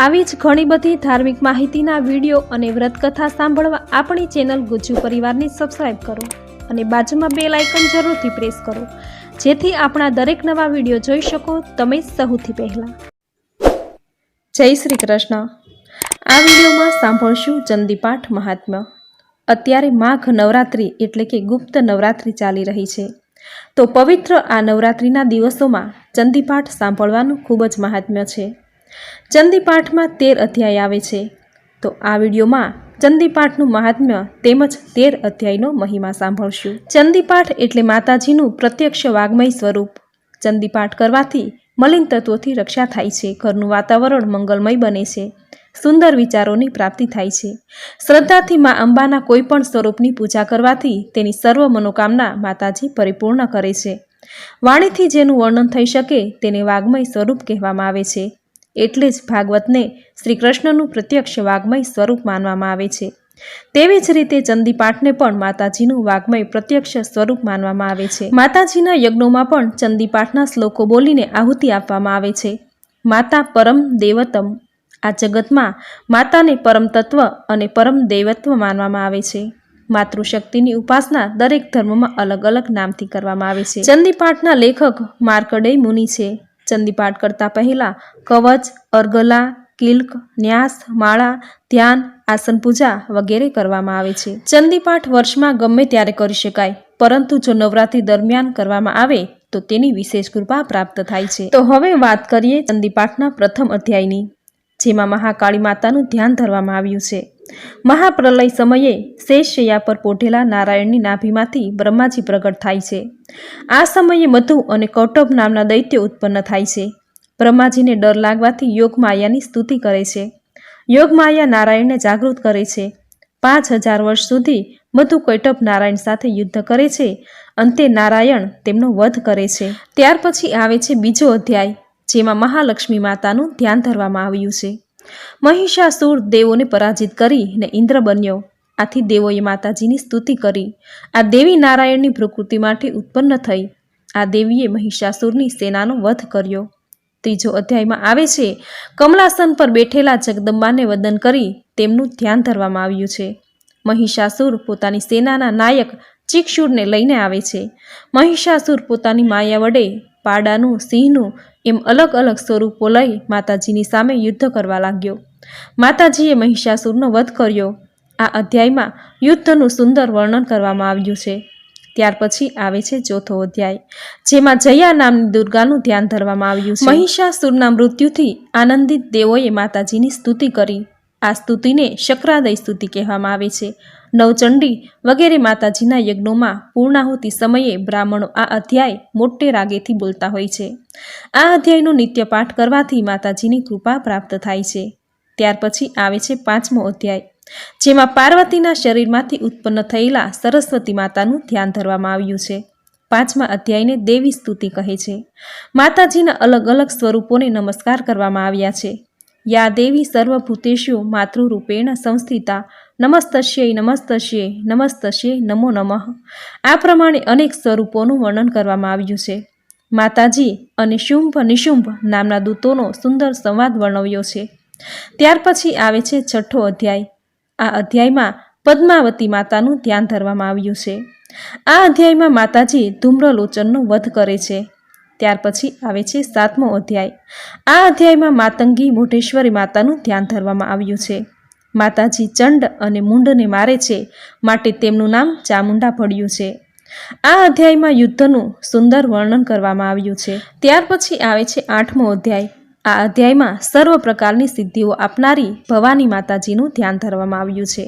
આવી જ ઘણી બધી ધાર્મિક માહિતીના વીડિયો અને વ્રતકથા સાંભળવા આપણી ચેનલ ગુજ્જુ પરિવારને સબસ્ક્રાઈબ કરો અને બાજુમાં બે લાઇકન જરૂરથી પ્રેસ કરો. જેથી આપણા દરેક નવા વીડિયો જોઈ શકો તમે સૌથી પહેલાં. જય શ્રી કૃષ્ણ. આ વિડીયોમાં સાંભળશું ચંદીપાઠ મહાત્મ્ય. અત્યારે માઘ નવરાત્રિ એટલે કે ગુપ્ત નવરાત્રિ ચાલી રહી છે. તો પવિત્ર આ નવરાત્રિના દિવસોમાં ચંદીપાઠ સાંભળવાનું ખૂબ જ મહાત્મ્ય છે. ચંદીપાઠમાં તેર અધ્યાય આવે છે. તો આ વિડીયોમાં ચંદીપાઠનું મહાત્મ્ય તેમજ તેર અધ્યાયનો મહિમા સાંભળશું. ચંદીપાઠ એટલે માતાજીનું પ્રત્યક્ષ વાગ્મય સ્વરૂપ. ચંદીપાઠ કરવાથી મલિન તત્વોથી રક્ષા થાય છે. ઘરનું વાતાવરણ મંગલમય બને છે. સુંદર વિચારોની પ્રાપ્તિ થાય છે. શ્રદ્ધાથી મા અંબાના કોઈપણ સ્વરૂપની પૂજા કરવાથી તેની સર્વ મનોકામના માતાજી પરિપૂર્ણ કરે છે. વાણીથી જેનું વર્ણન થઈ શકે તેને વાગ્મય સ્વરૂપ કહેવામાં આવે છે. એટલે જ ભાગવતને શ્રી કૃષ્ણનું પ્રત્યક્ષ વાગ્મય સ્વરૂપ માનવામાં આવે છે. તેવી જ રીતે ચંદીપાઠને પણ માતાજીનું વાગ્મય પ્રત્યક્ષ સ્વરૂપ માનવામાં આવે છે. માતાજીના યજ્ઞોમાં પણ ચંદીપાઠના શ્લોકો બોલીને આહુતિ આપવામાં આવે છે. માતા પરમ દેવતમ. આ જગતમાં માતાને પરમ તત્વ અને પરમ દૈવત્વ માનવામાં આવે છે. માતૃશક્તિની ઉપાસના દરેક ધર્મમાં અલગ અલગ નામથી કરવામાં આવે છે. ચંદીપાઠના લેખક માર્કડેય મુનિ છે. ચંદીપાઠ કરતા પહેલાં કવચ, અર્ગલા, કિલ્ક, ન્યાસ, માળા, ધ્યાન, આસન પૂજા વગેરે કરવામાં આવે છે. ચંદીપાઠ વર્ષમાં ગમે ત્યારે કરી શકાય, પરંતુ જો નવરાત્રી દરમિયાન કરવામાં આવે, તો તેની વિશેષ કૃપા પ્રાપ્ત થાય છે. તો હવે વાત કરીએ ચંદીપાઠના પ્રથમ અધ્યાયની, જેમાં મહાકાળી માતાનું ધ્યાન ધરવામાં આવ્યું છે. મહાપ્રલય સમયે શેષયા પર પોઢેલા નારાયણની નાભીમાંથી બ્રહ્માજી પ્રગટ થાય છે. આ સમયે મધુ અને કૌટભ નામના દૈત્ય ઉત્પન્ન થાય છે. બ્રહ્માજીને ડર લાગવાથી યોગમાયાની સ્તુતિ કરે છે. યોગમાયા નારાયણને જાગૃત કરે છે. પાંચ હજાર વર્ષ સુધી મધુ કૈટભ નારાયણ સાથે યુદ્ધ કરે છે. અંતે નારાયણ તેમનો વધ કરે છે. ત્યાર પછી આવે છે બીજો અધ્યાય, જેમાં મહાલક્ષ્મી માતાનું ધ્યાન ધરવામાં આવ્યું છે. મહિષાસુર દેવોને પરાજિત કરી ને ઇન્દ્ર બન્યો. આથી દેવોએ માતાજીની સ્તુતિ કરી. આ દેવી નારાયણની પ્રકૃતિમાંથી ઉત્પન્ન થઈ. આ દેવીએ મહિષાસુરની સેનાનો વધ કર્યો. ત્રીજો અધ્યાયમાં આવે છે, કમલાસન પર બેઠેલા જગદંબાને વદન કરી તેમનું ધ્યાન ધરવામાં આવ્યું છે. મહિષાસુર પોતાની સેનાના નાયક ચિક્ષુરને લઈને આવે છે. મહિષાસુર પોતાની માયા વડે પાડાનું, સિંહનું એમ અલગ અલગ સ્વરૂપો લઈ માતાજીની સામે યુદ્ધ કરવા લાગ્યો. માતાજીએ મહિષાસુરનો વધ કર્યો. આ અધ્યાયમાં યુદ્ધનું સુંદર વર્ણન કરવામાં આવ્યું છે. ત્યાર પછી આવે છે ચોથો અધ્યાય, જેમાં જયા નામની દુર્ગાનું ધ્યાન ધરવામાં આવ્યું છે. મહિષાસુરના મૃત્યુથી આનંદિત દેવોએ માતાજીની સ્તુતિ કરી. આ સ્તુતિને શક્રાદય સ્તુતિ કહેવામાં આવે છે. નવચંડી વગેરે માતાજીના યજ્ઞોમાં પૂર્ણાહુતિ સમયે બ્રાહ્મણો આ અધ્યાય મોટે રાગેથી બોલતા હોય છે. આ અધ્યાયનો નિત્ય પાઠ કરવાથી માતાજીની કૃપા પ્રાપ્ત થાય છે. ત્યાર પછી આવે છે પાંચમો અધ્યાય, જેમાં પાર્વતીના શરીરમાંથી ઉત્પન્ન થયેલા સરસ્વતી માતાનું ધ્યાન ધરવામાં આવ્યું છે. પાંચમા અધ્યાયને દેવી સ્તુતિ કહે છે. માતાજીના અલગ અલગ સ્વરૂપોને નમસ્કાર કરવામાં આવ્યા છે. યા દેવી સર્વભૂતેષુ માતૃરૂપેણ સંસ્થિતા નમસ્તસ્યય નમસ્તસ્યે નમસ્તસ્યે, નમો નમઃ. આ પ્રમાણે અનેક સ્વરૂપોનું વર્ણન કરવામાં આવ્યું છે. માતાજી અને શુંભ નિશુંભ નામના દૂતોનો સુંદર સંવાદ વર્ણવ્યો છે. ત્યાર પછી આવે છે છઠ્ઠો અધ્યાય. આ અધ્યાયમાં પદ્માવતી માતાનું ધ્યાન ધરવામાં આવ્યું છે. આ અધ્યાયમાં માતાજી ધૂમ્રલોચનનો વધ કરે છે. ત્યાર પછી આવે છે સાતમો અધ્યાય. આ અધ્યાયમાં માતંગી મોઢેશ્વરી માતાનું ધ્યાન ધરવામાં આવ્યું છે. માતાજી ચંડ અને મુંડને મારે છે, માટે તેમનું નામ ચામુંડા પડ્યું છે. આ અધ્યાયમાં યુદ્ધનું સુંદર વર્ણન કરવામાં આવ્યું છે. ત્યાર પછી આવે છે આઠમો અધ્યાય. આ અધ્યાયમાં સર્વ પ્રકારની સિદ્ધિઓ આપનારી ભવાની માતાજીનું ધ્યાન ધરવામાં આવ્યું છે.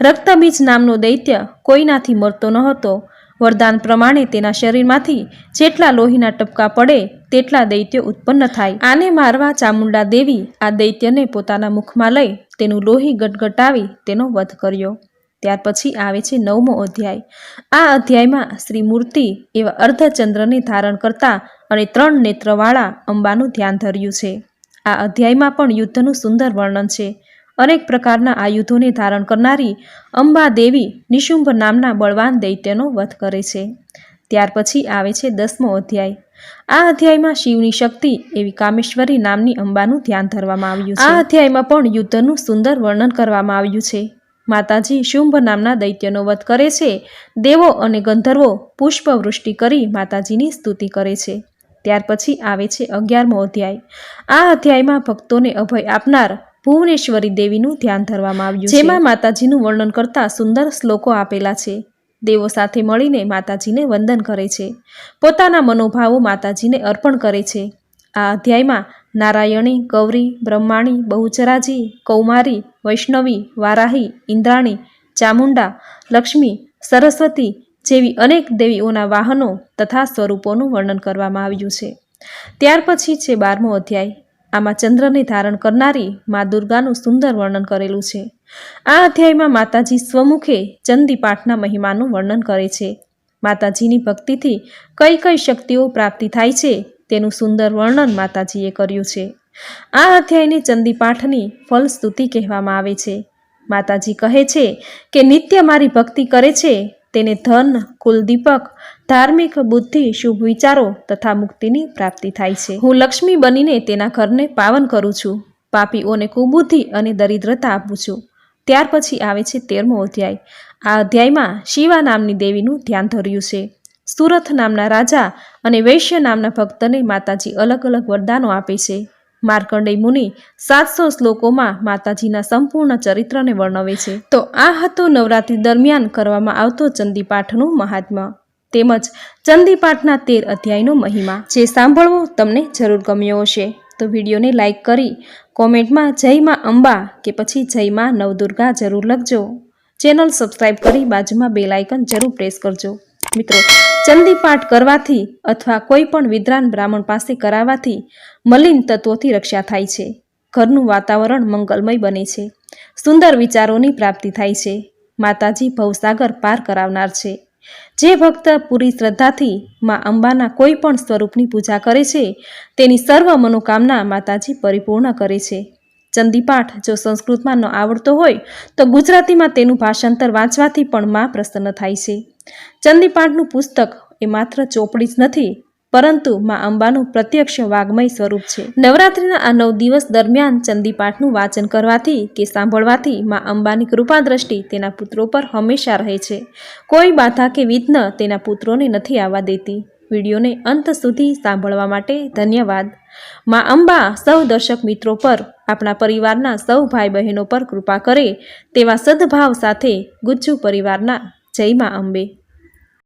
રક્તબીજ નામનો દૈત્ય કોઈનાથી મરતો ન હતો વરદાન પ્રમાણે તેના શરીરમાંથી જેટલા લોહીના ટપકા પડે તેટલા દૈત્યો ઉત્પન્ન થાય. આને મારવા ચામુંડા દેવી આ દૈત્યને પોતાના મુખમાં લઈ તેનું લોહી ગટગટાવી તેનો વધ કર્યો. ત્યાર પછી આવે છે નવમો અધ્યાય. આ અધ્યાયમાં શ્રી મૂર્તિ એવા અર્ધચંદ્રને ધારણ કરતા અને ત્રણ નેત્રવાળા અંબાનું ધ્યાન ધર્યું છે. આ અધ્યાયમાં પણ યુદ્ધનું સુંદર વર્ણન છે. અનેક પ્રકારના આયુધોને ધારણ કરનારી અંબા દેવી નિશુંભ નામના બળવાન દૈત્યનો વધ કરે છે. ત્યાર પછી આવે છે દસમો અધ્યાય. આ અધ્યાયમાં શિવની શક્તિ એવી કામેશ્વરી નામની અંબાનું ધ્યાન ધરવામાં આવ્યું છે. આ અધ્યાયમાં પણ યુદ્ધનું સુંદર વર્ણન કરવામાં આવ્યું છે. માતાજી શુંભ નામના દૈત્યનો વધ કરે છે. દેવો અને ગંધર્વો પુષ્પવૃષ્ટિ કરી માતાજીની સ્તુતિ કરે છે. ત્યાર પછી આવે છે અગિયારમો અધ્યાય. આ અધ્યાયમાં ભક્તોને અભય આપનાર ભુવનેશ્વરી દેવીનું ધ્યાન ધરવામાં આવ્યું જેમાં માતાજીનું વર્ણન કરતા સુંદર શ્લોકો આપેલા છે. દેવો સાથે મળીને માતાજીને વંદન કરે છે. પોતાના મનોભાવો માતાજીને અર્પણ કરે છે. આ અધ્યાયમાં નારાયણી, ગૌરી, બ્રહ્માણી, બહુચરાજી, કૌમારી, વૈષ્ણવી, વારાહી, ઇન્દ્રાણી, ચામુંડા, લક્ષ્મી, સરસ્વતી જેવી અનેક દેવીઓના વાહનો તથા સ્વરૂપોનું વર્ણન કરવામાં આવ્યું છે. ત્યાર પછી છે બારમો અધ્યાય. આમાં ચંદ્રને ધારણ કરનારી મા દુર્ગાનું સુંદર વર્ણન કરેલું છે. આ અધ્યાયમાં માતાજી સ્વમુખે ચંદી પાઠના મહિમાનું વર્ણન કરે છે. માતાજીની ભક્તિથી કઈ કઈ શક્તિઓ પ્રાપ્તિ થાય છે તેનું સુંદર વર્ણન માતાજીએ કર્યું છે. આ અધ્યાયને ચંદીપાઠની ફલસ્તુતિ કહેવામાં આવે છે. માતાજી કહે છે કે, નિત્ય મારી ભક્તિ કરે છે તેને ધન, કુલદીપક, ધાર્મિક બુદ્ધિ, શુભ વિચારો તથા મુક્તિની પ્રાપ્તિ થાય છે. હું લક્ષ્મી બનીને તેના ઘરને પાવન કરું છું. પાપીઓને કુબુદ્ધિ અને દરિદ્રતા આપું છું. ત્યાર પછી આવે છે તેરમો અધ્યાય. આ અધ્યાયમાં શિવા નામની દેવીનું ધ્યાન ધર્યું છે. સુરથ નામના રાજા અને વૈશ્ય નામના ભક્તને માતાજી અલગ અલગ વરદાનો આપે છે. માર્કંડેય મુનિ સાતસો શ્લોકોમાં માતાજીના સંપૂર્ણ ચરિત્રને વર્ણવે છે. તો આ હતો નવરાત્રિ દરમિયાન કરવામાં આવતો ચંદીપાઠનું મહાત્મા તેમજ ચંદીપાઠના તેર અધ્યાયનો મહિમા. જે સાંભળવો તમને જરૂર ગમ્યો હશે. તો વિડીયોને લાઇક કરી, કોમેન્ટમાં જય માં અંબા કે પછી જય માં નવદુર્ગા જરૂર લખજો. ચેનલ સબસ્ક્રાઈબ કરી બાજુમાં બેલ જરૂર પ્રેસ કરજો. મિત્રો ચંદી પાઠ કરવાથી અથવા કોઈ પણ વિદ્રાન બ્રાહ્મણ પાસે કરાવવાથી મલિન તત્વોથી રક્ષા થાય છે. ઘરનું વાતાવરણ મંગલમય બને છે. સુંદર વિચારોની પ્રાપ્તિ થાય છે. માતાજી ભવસાગર પાર કરાવનાર છે. જે ભક્ત પૂરી શ્રદ્ધાથી મા અંબાના કોઈ પણ સ્વરૂપની પૂજા કરે છે, તેની સર્વ મનોકામના માતાજી પરિપૂર્ણ કરે છે. ચંદીપાઠ જો સંસ્કૃતમાં ન આવડતો હોય, તો ગુજરાતીમાં તેનું ભાષાંતર વાંચવાથી પણ માં પ્રસન્ન થાય છે. ચંદીપાઠનું પુસ્તક એ માત્ર ચોપડી જ નથી, પરંતુ માં અંબાનું પ્રત્યક્ષ વાગ્મય સ્વરૂપ છે. નવરાત્રિના આ નવ દિવસ દરમિયાન ચંદીપાઠનું વાંચન કરવાથી કે સાંભળવાથી માં અંબાની કૃપા દ્રષ્ટિ તેના પુત્રો પર હંમેશા રહે છે. કોઈ બાધા કે વિઘ્ન તેના પુત્રોને નથી આવવા દેતી. વિડીયોને અંત સુધી સાંભળવા માટે ધન્યવાદ. માં અંબા સૌ દર્શક મિત્રો પર, આપણા પરિવારના સૌ ભાઈ બહેનો પર કૃપા કરે તેવા સદભાવ સાથે ગુજ્જુ પરિવારના જય મા અંબે.